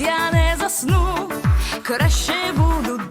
я не засну, краще буду.